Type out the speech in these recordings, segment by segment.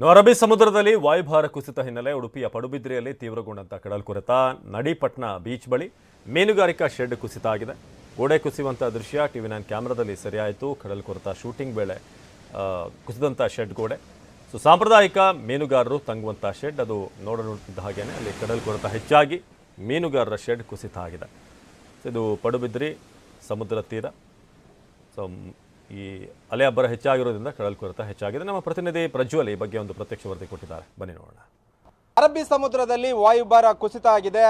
ಅರಬ್ಬಿ ಸಮುದ್ರದಲ್ಲಿ ವಾಯುಭಾರ ಕುಸಿತ ಹಿನ್ನೆಲೆ ಉಡುಪಿಯ ಪಡುಬಿದ್ರಿಯಲ್ಲಿ ತೀವ್ರಗೊಂಡಂತ ಕಡಲ್ಕೊರೆತ ನಡಿಪಟ್ನ ಬೀಚ್ ಬಳಿ ಮೀನುಗಾರಿಕಾ ಶೆಡ್ ಕುಸಿತ ಆಗಿದೆ. ಗೋಡೆ ಕುಸಿಯುವಂಥ ದೃಶ್ಯ ಟಿವಿ ನೈನ್ ಕ್ಯಾಮ್ರಾದಲ್ಲಿ ಸೆರೆಯಾಯಿತು. ಕಡಲ್ಕೊರೆತ ಶೂಟಿಂಗ್ ವೇಳೆ ಕುಸಿದಂಥ ಶೆಡ್ ಗೋಡೆ. ಸೊ, ಸಾಂಪ್ರದಾಯಿಕ ಮೀನುಗಾರರು ತಂಗುವಂಥ ಶೆಡ್ ಅದು ನೋಡಿದ ಹಾಗೆಯೇ ಅಲ್ಲಿ ಕಡಲ್ಕೊರೆತ ಹೆಚ್ಚಾಗಿ ಮೀನುಗಾರರ ಶೆಡ್ ಕುಸಿತ ಆಗಿದೆ. ಇದು ಪಡುಬಿದ್ರಿ ಸಮುದ್ರ ತೀರ. ಸೊ ಈ ಅಲೆ ಅಬ್ಬರ ಹೆಚ್ಚಾಗಿರೋದ್ರಿಂದ ಕಡಲ್ಕೊರತ ಹೆಚ್ಚಾಗಿದೆ. ನಮ್ಮ ಪ್ರತಿನಿಧಿ ಪ್ರಜ್ವಲ್ ಈ ಬಗ್ಗೆ ಒಂದು ಪ್ರತ್ಯಕ್ಷ ವರದಿ ಕೊಟ್ಟಿದ್ದಾರೆ. ಬನ್ನಿ ನೋಡೋಣ. ಅರಬ್ಬಿ ಸಮುದ್ರದಲ್ಲಿ ವಾಯುಭಾರ ಕುಸಿತ ಆಗಿದೆ.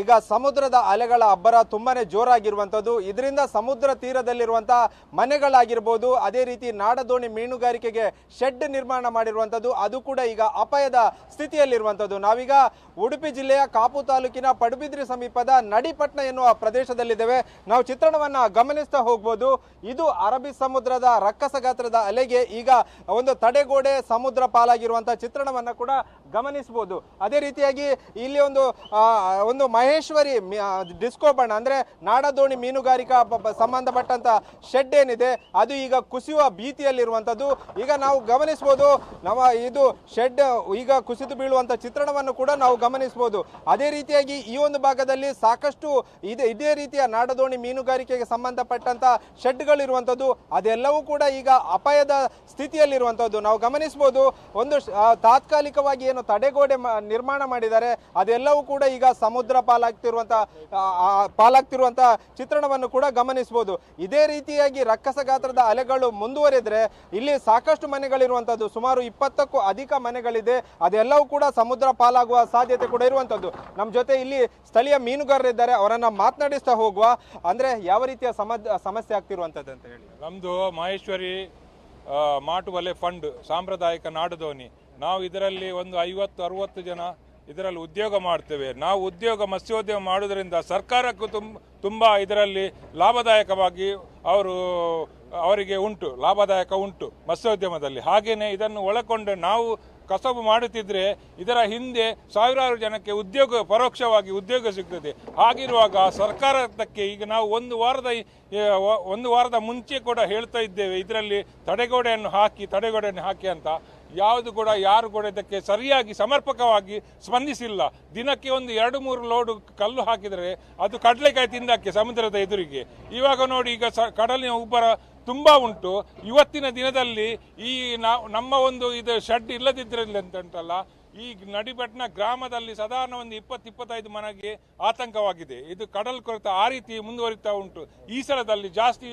ಈಗ ಸಮುದ್ರದ ಅಲೆಗಳ ಅಬ್ಬರ ತುಂಬಾನೇ ಜೋರಾಗಿರುವಂಥದ್ದು. ಇದರಿಂದ ಸಮುದ್ರ ತೀರದಲ್ಲಿರುವಂತಹ ಮನೆಗಳಾಗಿರ್ಬೋದು, ಅದೇ ರೀತಿ ನಾಡದೋಣಿ ಮೀನುಗಾರಿಕೆಗೆ ಶೆಡ್ ನಿರ್ಮಾಣ ಮಾಡಿರುವಂಥದ್ದು. ಅದು ಕೂಡ ಈಗ ಅಪಾಯದ ಸ್ಥಿತಿಯಲ್ಲಿರುವಂಥದ್ದು. ನಾವೀಗ ಉಡುಪಿ ಜಿಲ್ಲೆಯ ಕಾಪು ತಾಲೂಕಿನ ಪಡುಬಿದ್ರಿ ಸಮೀಪದ ನಡಿಪಟ್ನ ಎನ್ನುವ ಪ್ರದೇಶದಲ್ಲಿದ್ದೇವೆ. ನಾವು ಚಿತ್ರಣವನ್ನ ಗಮನಿಸ್ತಾ ಹೋಗ್ಬೋದು. ಇದು ಅರಬ್ಬಿ ಸಮುದ್ರದ ರಕ್ಕಸ ಗಾತ್ರದ ಅಲೆಗೆ ಈಗ ಒಂದು ತಡೆಗೋಡೆ ಸಮುದ್ರ ಪಾಲಾಗಿರುವಂತಹ ಚಿತ್ರಣವನ್ನ ಕೂಡ ಗಮನಿಸಬಹುದು ಅದೇ ರೀತಿಯಾಗಿ ಇಲ್ಲಿ ಒಂದು ಒಂದು ಮಹೇಶ್ವರಿ ಡಿಸ್ಕೋ ಬಣ್ಣ, ಅಂದ್ರೆ ನಾಡದೋಣಿ ಮೀನುಗಾರಿಕಾ ಸಂಬಂಧಪಟ್ಟಂತ ಶೆಡ್ ಏನಿದೆ, ಅದು ಈಗ ಕುಸಿಯುವ ಭೀತಿಯಲ್ಲಿರುವಂಥದ್ದು. ಈಗ ನಾವು ಗಮನಿಸಬಹುದು ನಮ್ಮ ಇದು ಶೆಡ್ ಈಗ ಕುಸಿದು ಬೀಳುವಂತ ಚಿತ್ರಣವನ್ನು ಕೂಡ ನಾವು ಗಮನಿಸಬಹುದು ಅದೇ ರೀತಿಯಾಗಿ ಈ ಒಂದು ಭಾಗದಲ್ಲಿ ಸಾಕಷ್ಟು ಇದೆ, ಇದೇ ರೀತಿಯ ನಾಡದೋಣಿ ಮೀನುಗಾರಿಕೆಗೆ ಸಂಬಂಧಪಟ್ಟಂತ ಶೆಡ್ಗಳು ಇರುವಂತದ್ದು ಅದೆಲ್ಲವೂ ಕೂಡ ಈಗ ಅಪಾಯದ ಸ್ಥಿತಿಯಲ್ಲಿರುವಂಥದ್ದು. ನಾವು ಗಮನಿಸಬಹುದು ಒಂದು ತಾತ್ಕಾಲಿಕವಾಗಿ ಏನು ತಡೆಗೋಡೆ ನಿರ್ಮಾಣ ಮಾಡಿದ್ದಾರೆ. ಅದೆಲ್ಲವೂ ಕೂಡ ಈಗ ಸಮುದ್ರ ಪಾಲಾಗ್ತಿರುವಂಥ ಪಾಲಾಗ್ತಿರುವಂತ ಚಿತ್ರಣವನ್ನು ಕೂಡ ಗಮನಿಸಬಹುದು. ಇದೇ ರೀತಿಯಾಗಿ ರಕ್ಕಸ ಗಾತ್ರದ ಅಲೆಗಳು ಮುಂದುವರೆದ್ರೆ ಇಲ್ಲಿ ಸಾಕಷ್ಟು ಮನೆಗಳಿರುವಂತದ್ದು, ಸುಮಾರು ಇಪ್ಪತ್ತಕ್ಕೂ ಅಧಿಕ ಮನೆಗಳಿದೆ. ಅದೆಲ್ಲವೂ ಕೂಡ ಸಮುದ್ರ ಪಾಲಾಗುವ ಸಾಧ್ಯತೆ ಕೂಡ ಇರುವಂತದ್ದು. ನಮ್ಮ ಜೊತೆ ಇಲ್ಲಿ ಸ್ಥಳೀಯ ಮೀನುಗಾರರಿದ್ದಾರೆ ಅವರನ್ನ ಮಾತನಾಡಿಸ್ತಾ ಹೋಗುವ, ಅಂದ್ರೆ ಯಾವ ರೀತಿಯ ಸಮಸ್ಯೆ ಆಗ್ತಿರುವಂತದ್ದು ಅಂತ ಹೇಳಿ. ನಮ್ದು ಮಹೇಶ್ವರಿ ಮಾಟುವಲೆ ಫಂಡ್, ಸಾಂಪ್ರದಾಯಿಕ ನಾಡುದೋಣಿ ನಾವು ಇದರಲ್ಲಿ ಒಂದು ಐವತ್ತು, ಅರುವತ್ತು ಜನ ಇದರಲ್ಲಿ ಉದ್ಯೋಗ ಮಾಡ್ತೇವೆ. ನಾವು ಉದ್ಯೋಗ ಮತ್ಸ್ಯೋದ್ಯಮ ಮಾಡೋದರಿಂದ ಸರ್ಕಾರಕ್ಕೂ ತುಂಬ ತುಂಬ ಇದರಲ್ಲಿ ಲಾಭದಾಯಕವಾಗಿ ಅವರು, ಅವರಿಗೆ ಉಂಟು, ಲಾಭದಾಯಕ ಉಂಟು ಮತ್ಸ್ಯೋದ್ಯಮದಲ್ಲಿ. ಹಾಗೆಯೇ ಇದನ್ನು ಒಳಕೊಂಡು ನಾವು ಕಸಬು ಮಾಡುತ್ತಿದ್ರೆ ಇದರ ಹಿಂದೆ ಸಾವಿರಾರು ಜನಕ್ಕೆ ಉದ್ಯೋಗ, ಪರೋಕ್ಷವಾಗಿ ಉದ್ಯೋಗ ಸಿಗ್ತದೆ. ಹಾಗಿರುವಾಗ ಸರ್ಕಾರಕ್ಕೆ ಈಗ ನಾವು ಒಂದು ವಾರದ ಒಂದು ವಾರದ ಮುಂಚೆ ಕೂಡ ಹೇಳ್ತಾ ಇದ್ದೇವೆ, ಇದರಲ್ಲಿ ತಡೆಗೋಡೆಯನ್ನು ಹಾಕಿ ತಡೆಗೋಡೆಯನ್ನು ಹಾಕಿ ಅಂತ. ಯಾವುದು ಕೂಡ, ಯಾರು ಕೂಡ ಇದಕ್ಕೆ ಸರಿಯಾಗಿ ಸಮರ್ಪಕವಾಗಿ ಸ್ಪಂದಿಸಿಲ್ಲ. ದಿನಕ್ಕೆ ಒಂದು ಎರಡು, ಮೂರು ಲೋಡು ಕಲ್ಲು ಹಾಕಿದರೆ ಅದು ಕಡಲೆಕಾಯಿ ತಿಂದಕ್ಕೆ ಸಮುದ್ರದ ಎದುರಿಗೆ. ಇವಾಗ ನೋಡಿ ಈಗ ಸ, ಕಡಲಿನ ಉಬ್ಬರ ತುಂಬಾ ಉಂಟು. ಇವತ್ತಿನ ದಿನದಲ್ಲಿ ಈ ನಮ್ಮ ಒಂದು ಇದು ಶೆಡ್ ಇಲ್ಲದಿದ್ರಲ್ಲಿ ಅಂತ ಉಂಟಲ್ಲ ಈ ನಡಿಬಟ್ನ ಗ್ರಾಮದಲ್ಲಿ ಸಾಧಾರಣ ಒಂದು ಇಪ್ಪತ್ತು, ಇಪ್ಪತ್ತೈದು ಮನೆಗೆ ಆತಂಕವಾಗಿದೆ. ಇದು ಕಡಲ್ ಕೊರೆತ ಆ ರೀತಿ ಮುಂದುವರಿತಾ ಉಂಟು. ಈ ಸಲದಲ್ಲಿ ಜಾಸ್ತಿ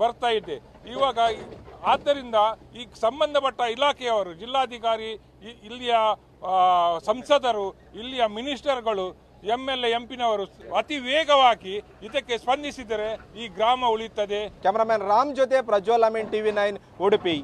ಬರ್ತಾ ಇದೆ. ಇವಾಗ ಆದ್ದರಿಂದ ಈ ಸಂಬಂಧಪಟ್ಟ ಇಲಾಖೆಯವರು, ಜಿಲ್ಲಾಧಿಕಾರಿ ಇಲ್ಲಿಯ ಸಂಸದರು, ಇಲ್ಲಿಯ ಮಿನಿಸ್ಟರ್ಗಳು ಎಂ ಎಲ್ ಎಂ ಪಿನವರು ಅತಿ ವೇಗವಾಗಿ ಇದಕ್ಕೆ ಸ್ಪಂದಿಸಿದರೆ ಈ ಗ್ರಾಮ ಉಳಿಯುತ್ತದೆ. ಕ್ಯಾಮರಾಮನ್ ರಾಮ್ ಜೊತೆ ಪ್ರಜ್ವಲ್ ಅಮೀನ್, ಟಿವಿ ನೈನ್, ಉಡುಪಿ.